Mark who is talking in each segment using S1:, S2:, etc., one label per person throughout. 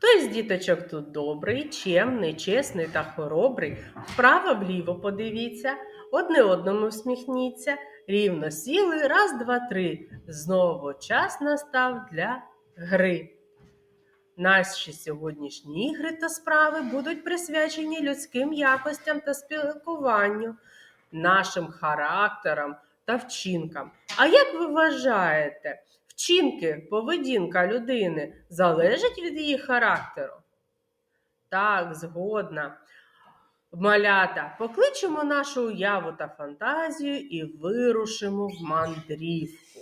S1: Хто із діточок тут добрий, чемний, чесний та хоробрий? Вправо вліво подивіться, одне одному всміхніться, рівно сіли, раз, два, три. Знову час настав для гри. Наші сьогоднішні ігри та справи будуть присвячені людським якостям та спілкуванню, нашим характерам та вчинкам. А як ви вважаєте, вчинки, поведінка людини залежить від її характеру? Так, згодна. Малята, покличемо нашу уяву та фантазію і вирушимо в мандрівку.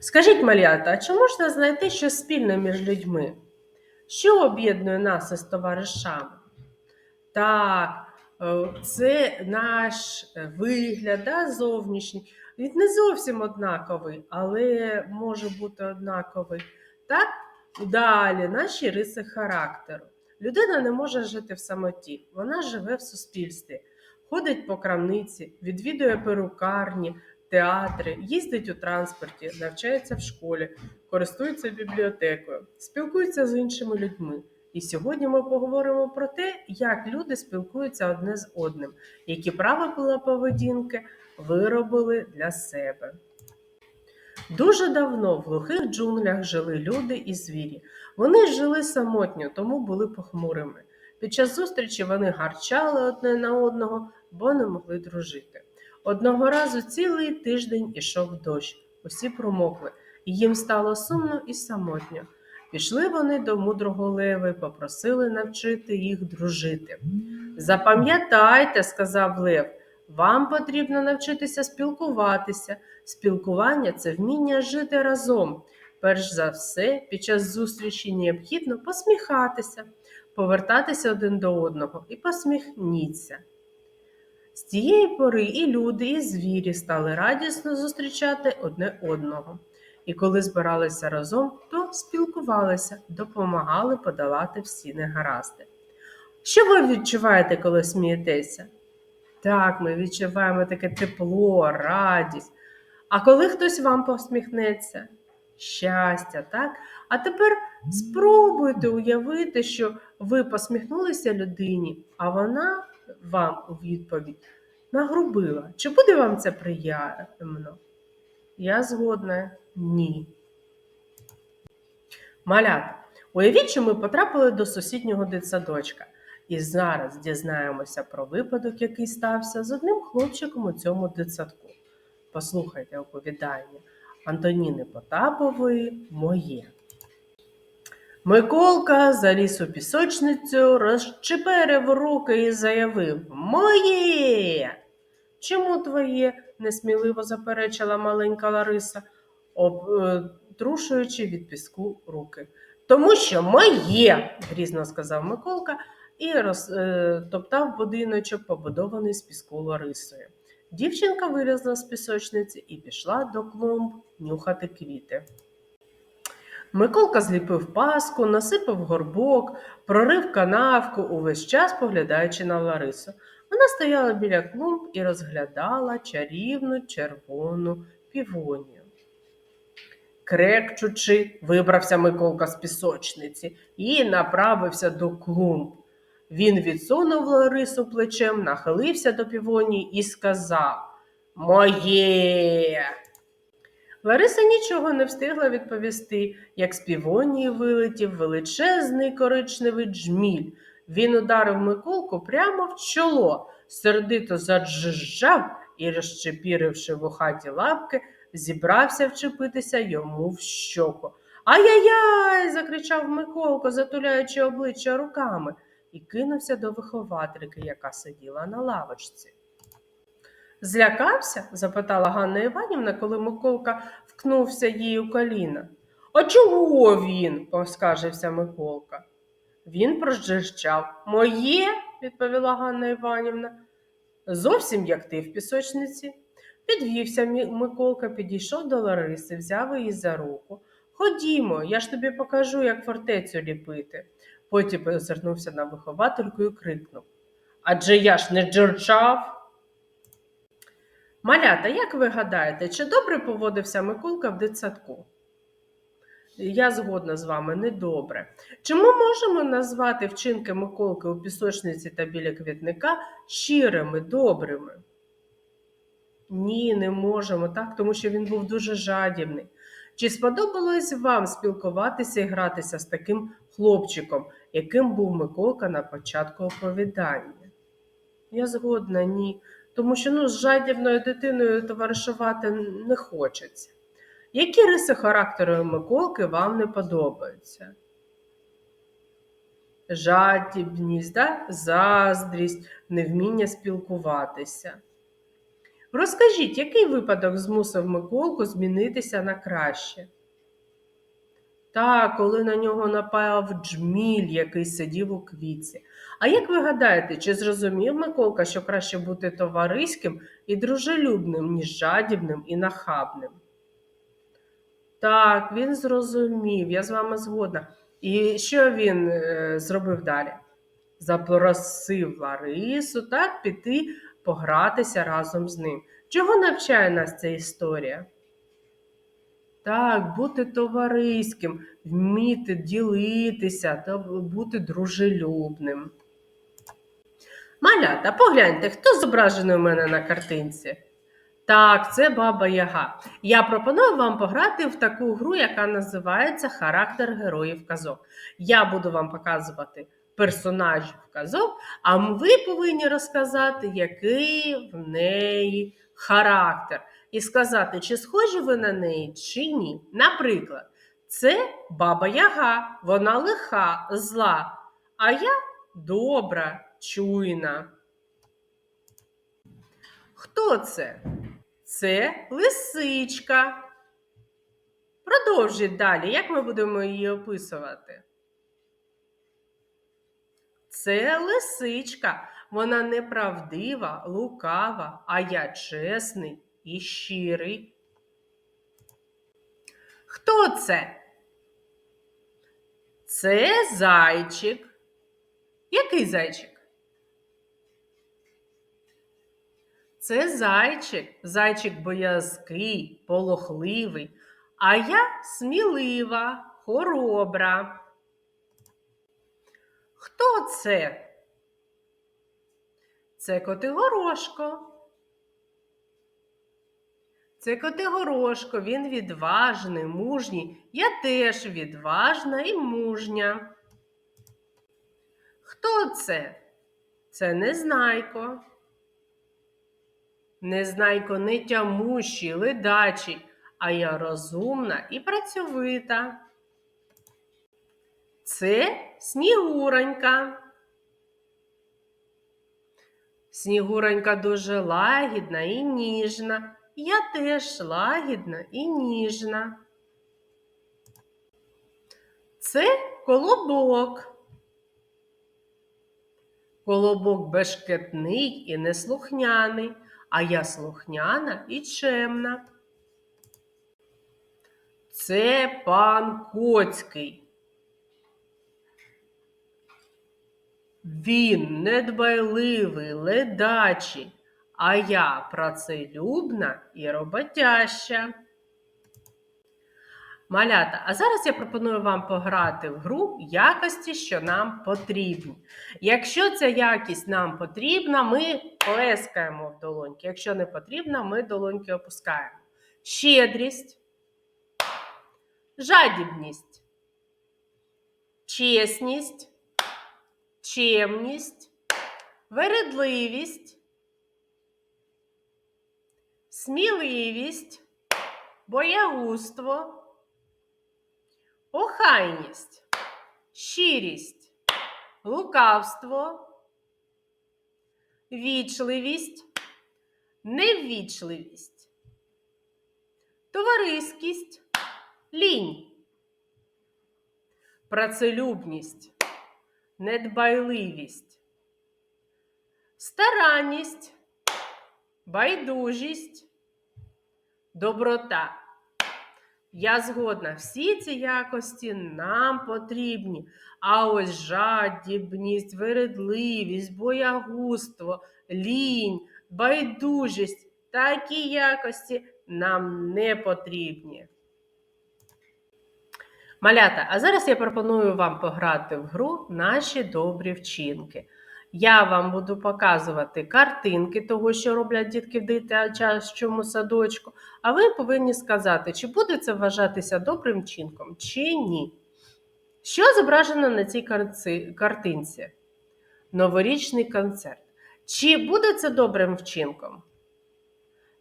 S1: Скажіть, малята, а чи можна знайти щось спільне між людьми? Що об'єднує нас із товаришами? Так, е, це наш е, вигляд, зовнішній. Він не зовсім однаковий, але може бути однаковий. Так, далі наші риси характеру. Людина не може жити в самоті, вона живе в суспільстві, ходить по крамниці, відвідує перукарні, театри, їздить у транспорті, навчається в школі, користується бібліотекою, спілкується з іншими людьми. І сьогодні ми поговоримо про те, як люди спілкуються одне з одним, які правила поведінки виробили для себе. Дуже давно в глухих джунглях жили люди і звірі. Вони жили самотньо, тому були похмурими. Під час зустрічі вони гарчали одне на одного, бо не могли дружити. Одного разу цілий тиждень ішов дощ, усі промокли, і їм стало сумно і самотньо. Пішли вони до мудрого лева і попросили навчити їх дружити. Запам'ятайте, сказав Лев, вам потрібно навчитися спілкуватися. Спілкування це вміння жити разом. Перш за все, під час зустрічі необхідно посміхатися, повертатися один до одного і посміхніться. З тієї пори і люди, і звірі стали радісно зустрічати одне одного. І коли збиралися разом, то спілкувалися, допомагали подолати всі негаразди. Що ви відчуваєте, коли смієтеся? Так, ми відчуваємо таке тепло, радість. А коли хтось вам посміхнеться? Щастя, так? А тепер спробуйте уявити, що ви посміхнулися людині, а вона вам у відповідь нагрубила. Чи буде вам це приємно? Я згодна, ні. Малята, уявіть, що ми потрапили до сусіднього дитсадочка. І зараз дізнаємося про випадок, який стався з одним хлопчиком у цьому дитсадку. Послухайте оповідання Антоніни Потапової Моє. Миколка заліз у пісочницю, розчеперив руки і заявив Моє. Чому твоє? несміливо заперечила маленька Лариса, обтрушуючи від піску руки. Тому що моє, грізно сказав Миколка і розтоптав будиночок, побудований з піску Ларисою. Дівчинка вилізла з пісочниці і пішла до клумб нюхати квіти. Миколка зліпив паску, насипав горбок, прорив канавку, увесь час поглядаючи на Ларису. Вона стояла біля клумб і розглядала чарівну червону півонію. Крекчучи, вибрався Миколка з пісочниці і направився до клумб. Він відсунув Ларису плечем, нахилився до півонії і сказав Моє. Лариса нічого не встигла відповісти, як з півонії вилетів величезний коричневий джміль. Він ударив Миколку прямо в чоло, сердито заджжав і, розчепіривши в хаті лапки, зібрався вчепитися йому в щоку. Ай-яй-яй! закричав Миколко, затуляючи обличчя руками, і кинувся до виховательки, яка сиділа на лавочці. Злякався? запитала Ганна Іванівна, коли Миколка вкнувся їй у коліна. А чого він? поскаржився Миколка. Він прожищав. Моє, відповіла Ганна Іванівна. Зовсім як ти в пісочниці. Підвівся Миколка, підійшов до Лариси, взяв її за руку. Ходімо, я ж тобі покажу, як фортецю ліпити. Потім озирнувся на виховательку і крикнув Адже я ж не джерчав. Малята, як ви гадаєте, чи добре поводився Миколка в дитсадку? Я згодна з вами, недобре. Чи ми можемо назвати вчинки Миколки у пісочниці та біля квітника щирими, добрими? Ні, не можемо, так, тому що він був дуже жадібний. Чи сподобалось вам спілкуватися і гратися з таким хлопчиком, яким був Миколка на початку оповідання? Я згодна, ні. Тому що ну, з жадібною дитиною товаришувати не хочеться. Які риси характеру Миколки вам не подобаються? Жадібність, да? заздрість, невміння спілкуватися. Розкажіть, який випадок змусив Миколку змінитися на краще? Так, коли на нього напав джміль, який сидів у квітці. А як ви гадаєте, чи зрозумів Миколка, що краще бути товариським і дружелюбним, ніж жадібним і нахабним? Так, він зрозумів, я з вами згодна. І що він е, зробив далі? Запросив Ларису так піти погратися разом з ним. Чого навчає нас ця історія? Так, бути товариським, вміти ділитися та бути дружелюбним. Малята, погляньте, хто зображений у мене на картинці? Так, це баба Яга. Я пропоную вам пограти в таку гру, яка називається Характер героїв казок. Я буду вам показувати персонажів казок, а ви повинні розказати, який в неї характер. І сказати, чи схожі ви на неї, чи ні. Наприклад, це баба Яга, вона лиха, зла, а я добра, чуйна. Хто це? Це лисичка. Продовжіть далі, як ми будемо її описувати? Це лисичка. Вона неправдива, лукава, а я чесний і щирий. Хто це? Це зайчик. Який зайчик? Це зайчик, зайчик боязкий, полохливий, а я смілива, хоробра. Хто це? Це Котигорошко. Це Котигорошко, він відважний, мужній. Я теж відважна і мужня. Хто це? Це Незнайко. Незнайко не тямущий, ледачий, а я розумна і працьовита. Це Снігуронька. Снігуронька дуже лагідна і ніжна. Я теж лагідна і ніжна. Це колобок. Колобок бешкетний і неслухняний, а я слухняна і чемна. Це пан Коцький. Він недбайливий, ледачий, а я працелюбна і роботяща. Малята, а зараз я пропоную вам пограти в гру якості, що нам потрібні. Якщо ця якість нам потрібна, ми плескаємо в долоньки. Якщо не потрібна, ми долоньки опускаємо. Щедрість, жадібність, чесність, чемність, вередливість, сміливість, боягузтво охайність, щирість, лукавство, вічливість, невічливість, товариськість, лінь, працелюбність, недбайливість, старанність, байдужість, доброта. Я згодна, всі ці якості нам потрібні. А ось жадібність, вередливість, боягузтво, лінь, байдужість такі якості нам не потрібні. Малята, а зараз я пропоную вам пограти в гру наші добрі вчинки. Я вам буду показувати картинки того, що роблять дітки в дитячому садочку, а ви повинні сказати, чи буде це вважатися добрим вчинком, чи ні. Що зображено на цій картинці? Новорічний концерт. Чи буде це добрим вчинком?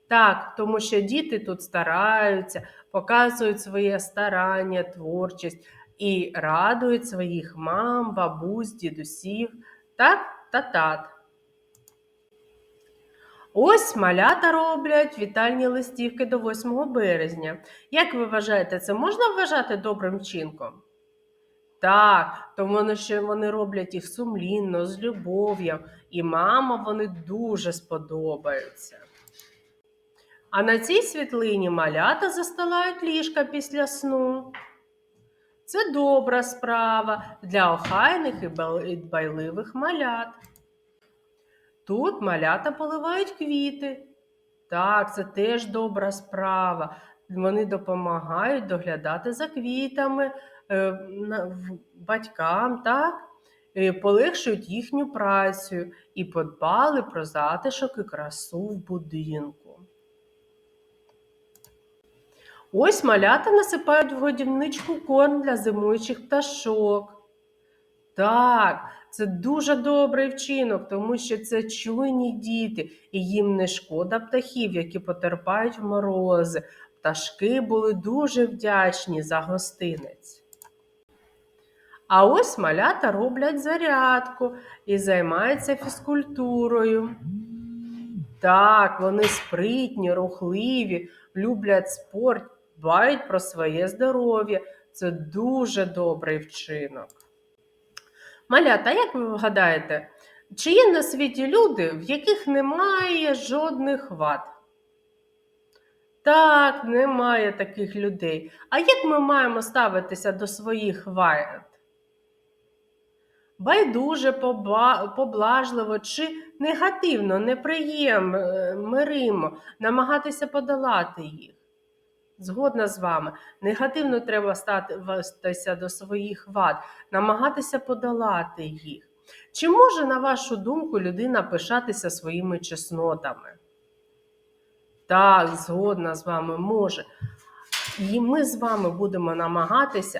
S1: Так, тому що діти тут стараються, показують своє старання, творчість і радують своїх мам, бабусь, дідусів так та тат. Ось малята роблять вітальні листівки до 8 березня. Як ви вважаєте, це можна вважати добрим вчинком? Так, тому що вони роблять їх сумлінно, з любов'ю, і мама вони дуже сподобаються. А на цій світлині малята застилають ліжка після сну. Це добра справа для охайних і дбайливих малят. Тут малята поливають квіти. Так, це теж добра справа. Вони допомагають доглядати за квітами е, батькам, так? Е, полегшують їхню працю і подбали про затишок і красу в будинку. Ось малята насипають в годівничку корм для зимуючих пташок. Так, це дуже добрий вчинок, тому що це чуйні діти, і їм не шкода птахів, які потерпають в морози. Пташки були дуже вдячні за гостинець. А ось малята роблять зарядку і займаються фізкультурою. Так, вони спритні, рухливі, люблять спорт, дбають про своє здоров'я. Це дуже добрий вчинок. Малята, як ви вгадаєте, чи є на світі люди, в яких немає жодних вад? Так, немає таких людей. А як ми маємо ставитися до своїх вад? Байдуже, поблажливо чи негативно, неприємно, миримо, намагатися подолати їх. Згодна з вами, негативно треба ставитися до своїх вад, намагатися подолати їх. Чи може, на вашу думку, людина пишатися своїми чеснотами? Так, згодна з вами може. І ми з вами будемо намагатися,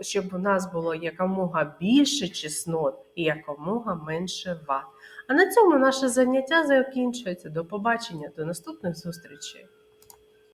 S1: щоб у нас було якомога більше чеснот і якомога менше вад. А на цьому наше заняття закінчується. До побачення, до наступних зустрічей.